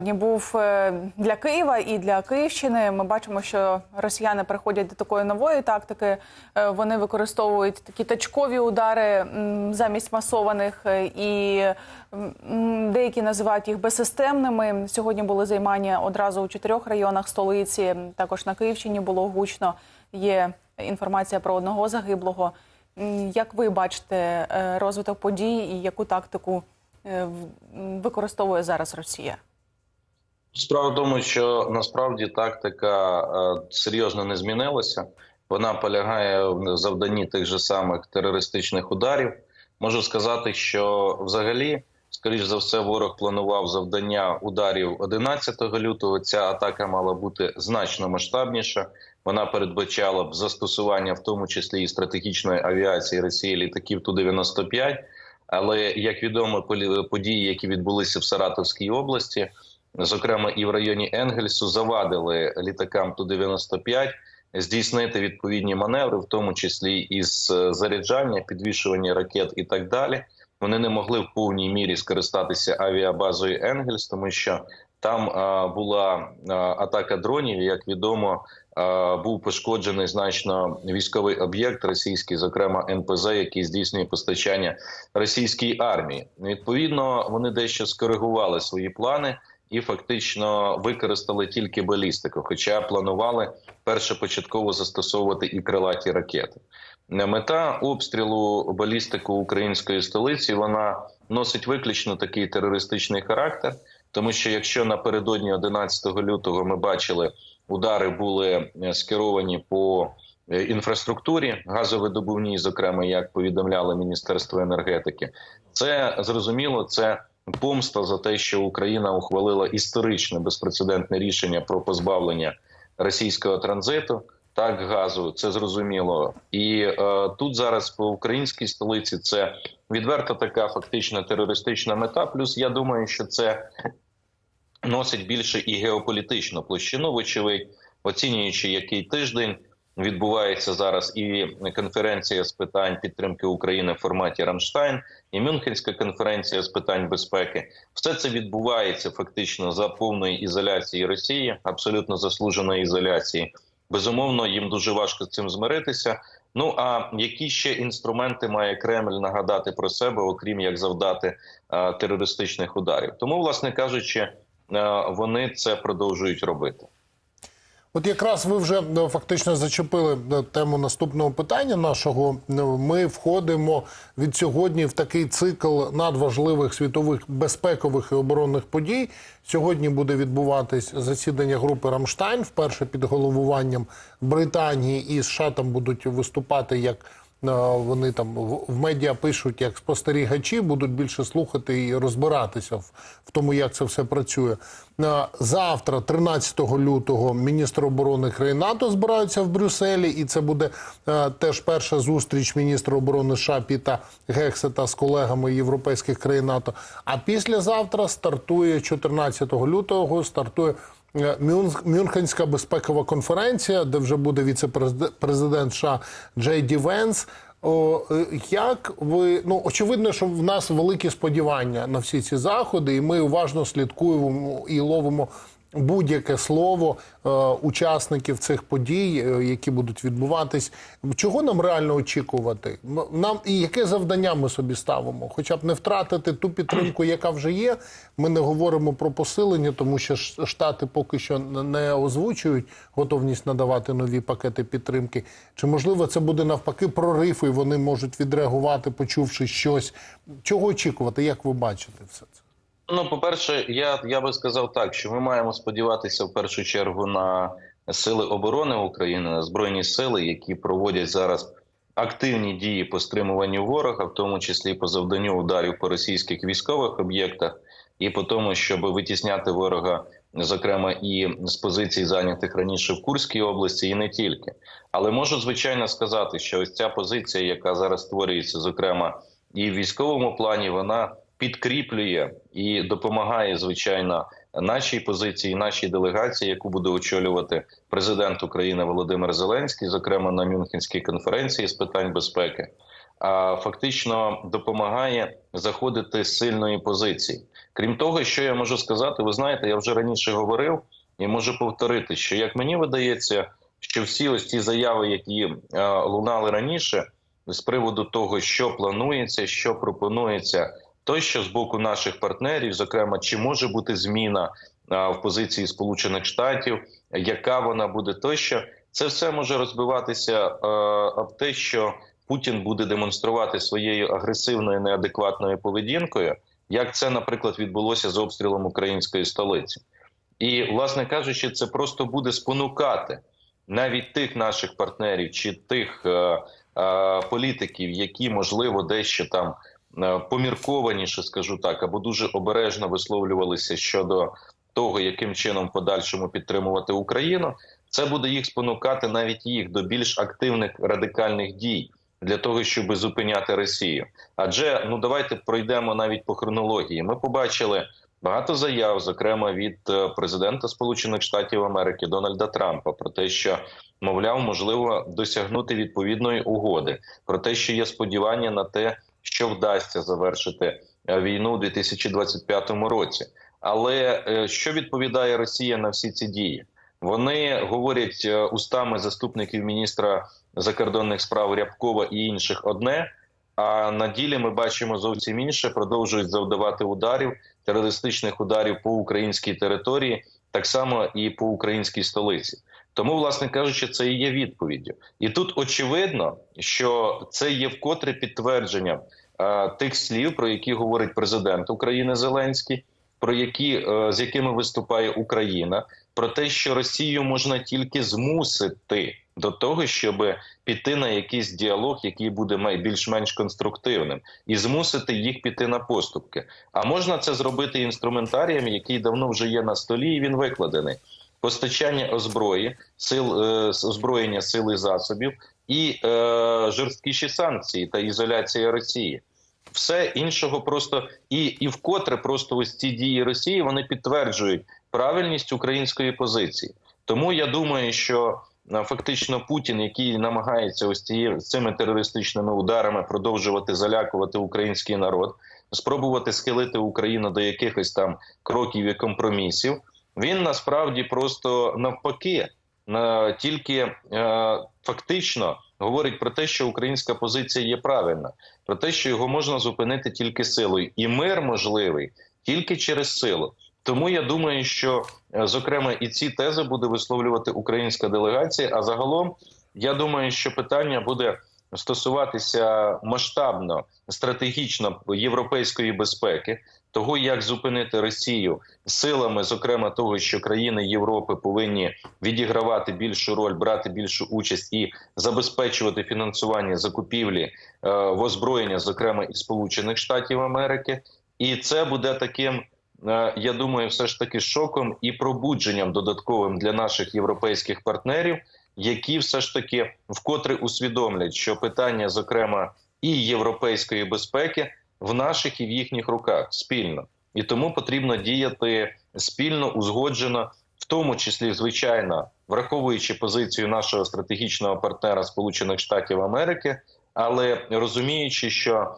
був е, для Києва і для Київщини. Ми бачимо, що росіяни переходять до такої нової тактики. Е, Вони використовують такі точкові удари замість масованих, е, і деякі називають їх безсистемними. Сьогодні були займання одразу у чотирьох районах столиці. Також на Київщині було гучно. Є інформація про одного загиблого. Як ви бачите розвиток подій і яку тактику використовує зараз Росія? Справа в тому, що насправді тактика е, серйозно не змінилася. Вона полягає в завданні тих же самих терористичних ударів. Можу сказати, що взагалі, скоріш за все, ворог планував завдання ударів 11 лютого. Ця атака мала бути значно масштабніша. Вона передбачала б застосування, в тому числі і стратегічної авіації Росії літаків ту 95 Але як відомо, події, які відбулися в Саратовській області зокрема і в районі Енгельсу, завадили літакам Ту-95 здійснити відповідні маневри, в тому числі із е, заряджання, підвішування ракет і так далі. Вони не могли в повній мірі скористатися авіабазою Енгельс, тому що там а, була а, атака дронів. Як відомо, а, був пошкоджений значно військовий об'єкт російський, зокрема НПЗ, який здійснює постачання російській армії. Відповідно, вони дещо скоригували свої плани і фактично використали тільки балістику, хоча планували першопочатково застосовувати і крилаті ракети. Мета обстрілу балістику української столиці вона носить виключно такий терористичний характер, тому що якщо напередодні 11 лютого ми бачили, удари були е, скеровані по е, інфраструктурі газовидобувній, зокрема, як повідомляло Міністерство енергетики, це зрозуміло, це помста за те, що Україна ухвалила історичне безпрецедентне рішення про позбавлення російського транзиту. Так, газу, це зрозуміло, і е, тут зараз по українській столиці це відверта така фактично терористична мета. Плюс я думаю, що це носить більше і геополітичну площину, вочевидь, оцінюючи, який тиждень відбувається зараз і конференція з питань підтримки України в форматі Рамштайн, і Мюнхенська конференція з питань безпеки. Все це відбувається фактично за повної ізоляції Росії, абсолютно заслуженої ізоляції. Безумовно, їм дуже важко цим змиритися. Ну а які ще інструменти має Кремль нагадати про себе, окрім як завдати е, терористичних ударів? Тому, власне кажучи, е, вони це продовжують робити. От якраз ви вже е, фактично зачепили е, тему наступного питання нашого. Е, Ми входимо від сьогодні в такий цикл надважливих світових безпекових і оборонних подій. Сьогодні буде відбуватись засідання групи Рамштайн, вперше під головуванням Британії і США там будуть виступати як. Вони там в медіа пишуть як спостерігачі, будуть більше слухати і розбиратися в, в тому, як це все працює. Завтра, 13 лютого, міністр оборони країн НАТО збираються в Брюсселі, і це буде е, теж перша зустріч міністра оборони США Піта Гексета з колегами європейських країн НАТО. А післязавтра стартує 14 лютого. Стартує Мюнхенська безпекова конференція, де вже буде віце-президент США Джей Ді Венс. О, е, як ви ну очевидно, що в нас великі сподівання на всі ці заходи, і ми уважно слідкуємо і ловимо будь-яке слово е, учасників цих подій, е, які будуть відбуватись. Чого нам реально очікувати? Нам і яке завдання ми собі ставимо? Хоча б не втратити ту підтримку, яка вже є. Ми не говоримо про посилення, тому що штати поки що не озвучують готовність надавати нові пакети підтримки. Чи можливо це буде навпаки прорив, і вони можуть відреагувати, почувши щось? Чого очікувати? Як ви бачите все це? Ну, по-перше, я, я би сказав так, що ми маємо сподіватися в першу чергу на сили оборони України, на збройні сили, які проводять зараз активні дії по стримуванню ворога, в тому числі по завданню ударів по російських військових об'єктах, і по тому, щоб витісняти ворога, зокрема і з позицій, зайнятих раніше в Курській області, і не тільки. Але можу звичайно сказати, що ось ця позиція, яка зараз створюється, зокрема і в військовому плані, вона підкріплює і допомагає звичайно нашій позиції, нашій делегації, яку буде очолювати президент України Володимир Зеленський, зокрема на Мюнхенській конференції з питань безпеки. а фактично допомагає заходити з сильної позиції. Крім того, що я можу сказати, ви знаєте, я вже раніше говорив і можу повторити, що як мені видається, що всі ось ті заяви, які е, лунали раніше, з приводу того, що планується, що пропонується, тощо з боку наших партнерів, зокрема, чи може бути зміна в позиції Сполучених Штатів, яка вона буде тощо, це все може розбиватися об те, що Путін буде демонструвати своєю агресивною неадекватною поведінкою, як це, наприклад, відбулося з обстрілом української столиці. І, власне кажучи, це просто буде спонукати навіть тих наших партнерів чи тих е, е, політиків, які можливо дещо там поміркованіше, скажу так, або дуже обережно висловлювалися щодо того, яким чином подальшому підтримувати Україну. Це буде їх спонукати навіть їх до більш активних радикальних дій для того, щоб зупиняти Росію. Адже ну давайте пройдемо навіть по хронології. Ми побачили багато заяв, зокрема від е, президента Сполучених Штатів Америки Дональда Трампа, про те, що мовляв, можливо досягнути відповідної угоди, про те, що є сподівання на те, що вдасться завершити е, війну у 2025 році. Але е, що відповідає Росія на всі ці дії? Вони говорять е, устами заступників міністра закордонних справ Рябкова і інших одне. А на ділі ми бачимо зовсім інше. Продовжують завдавати ударів, терористичних ударів по українській території, так само і по українській столиці. Тому, власне кажучи, це і є відповіддю. І тут очевидно, що це є вкотре підтвердження е, тих слів, про які говорить президент України Зеленський, про які е, з якими виступає Україна, про те, що Росію можна тільки змусити до того, щоб піти на якийсь діалог, який буде більш-менш конструктивним, і змусити їх піти на поступки. А можна це зробити інструментарієм, який давно вже є на столі, і він викладений. Постачання озброї, сил е, озброєння сил і засобів і е, жорсткіші санкції та ізоляція Росії. Все іншого просто і, і вкотре просто ось ці дії Росії вони підтверджують правильність української позиції. Тому я думаю, що фактично Путін, який намагається ось ці, цими терористичними ударами продовжувати залякувати український народ, спробувати схилити Україну до якихось там кроків і компромісів, він насправді просто навпаки на тільки е, фактично говорить про те, що українська позиція є правильна, про те, що його можна зупинити тільки силою, і мир можливий тільки через силу. Тому я думаю, що е, зокрема і ці тези буде висловлювати українська делегація. А загалом я думаю, що питання буде стосуватися масштабно стратегічно європейської безпеки, того як зупинити Росію силами, зокрема того, що країни Європи повинні відігравати більшу роль, брати більшу участь і забезпечувати фінансування закупівлі е, в озброєння, зокрема і Сполучених Штатів Америки, і це буде таким. Е, Я думаю, все ж таки шоком і пробудженням додатковим для наших європейських партнерів, які все ж таки вкотре усвідомлять, що питання, зокрема, і європейської безпеки в наших і в їхніх руках спільно, і тому потрібно діяти спільно, узгоджено, в тому числі, звичайно, враховуючи позицію нашого стратегічного партнера Сполучених Штатів Америки, але розуміючи, що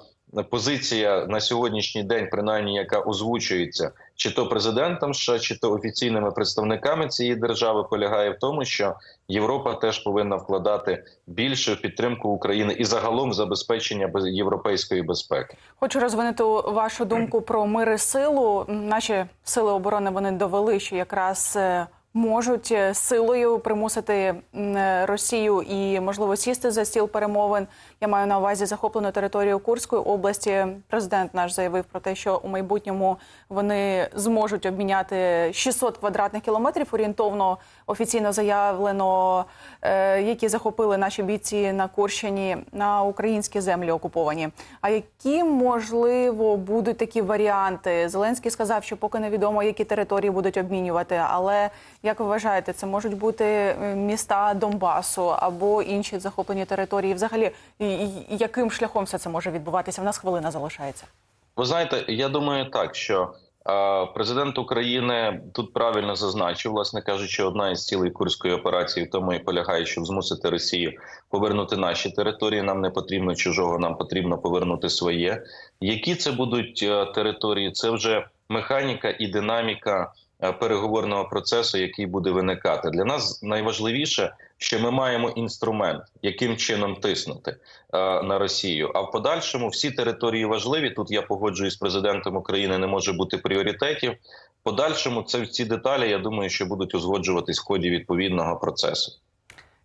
позиція на сьогоднішній день, принаймні, яка озвучується чи то президентом США, чи то офіційними представниками цієї держави, полягає в тому, що Європа теж повинна вкладати більше в підтримку України і загалом забезпечення без- європейської безпеки. Хочу розвинути вашу думку про мир силу. Наші сили оборони вони довели, що якраз е, можуть е, силою примусити е, Росію і можливо сісти за стіл перемовин. Я маю на увазі захоплену територію Курської області. Президент наш заявив про те, що у майбутньому вони зможуть обміняти 600 квадратних кілометрів. Орієнтовно офіційно заявлено, е, які захопили наші бійці на Курщині на українські землі окуповані. А які можливо будуть такі варіанти? Зеленський сказав, що поки невідомо, які території будуть обмінювати. Але як ви вважаєте, це можуть бути е, міста Донбасу або інші захоплені території? Взагалі, яким шляхом все це може відбуватися? В нас хвилина залишається. Ви знаєте, я думаю так, що Президент України тут правильно зазначив, власне кажучи, одна із цілей курської операції в тому і полягає, щоб змусити Росію повернути наші території. Нам не потрібно чужого, нам потрібно повернути своє. Які це будуть е, території? Це вже механіка і динаміка переговорного процесу, який буде виникати. Для нас найважливіше, що ми маємо інструмент, яким чином тиснути е, на Росію. А в подальшому всі території важливі. Тут я погоджуюсь з президентом України. Не може бути пріоритетів. В подальшому це ці деталі. Я думаю, що будуть узгоджуватись в ході відповідного процесу.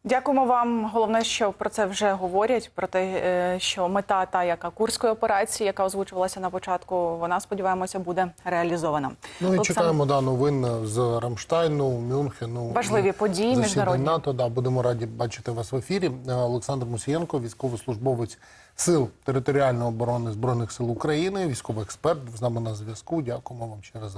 Дякуємо вам. Головне, що про це вже говорять. Про те, е, що мета та яка курської операції, яка озвучувалася на початку, вона сподіваємося буде реалізована. Ну і Олександр- чекаємо да, новин з Рамштайну, Мюнхену. Важливі події міжнародні. НАТО. Да, будемо раді бачити вас в ефірі. Е, Олександр Мусієнко, військовослужбовець Сил територіальної оборони збройних сил України, військовий експерт з нами на зв'язку. Дякуємо вам ще раз.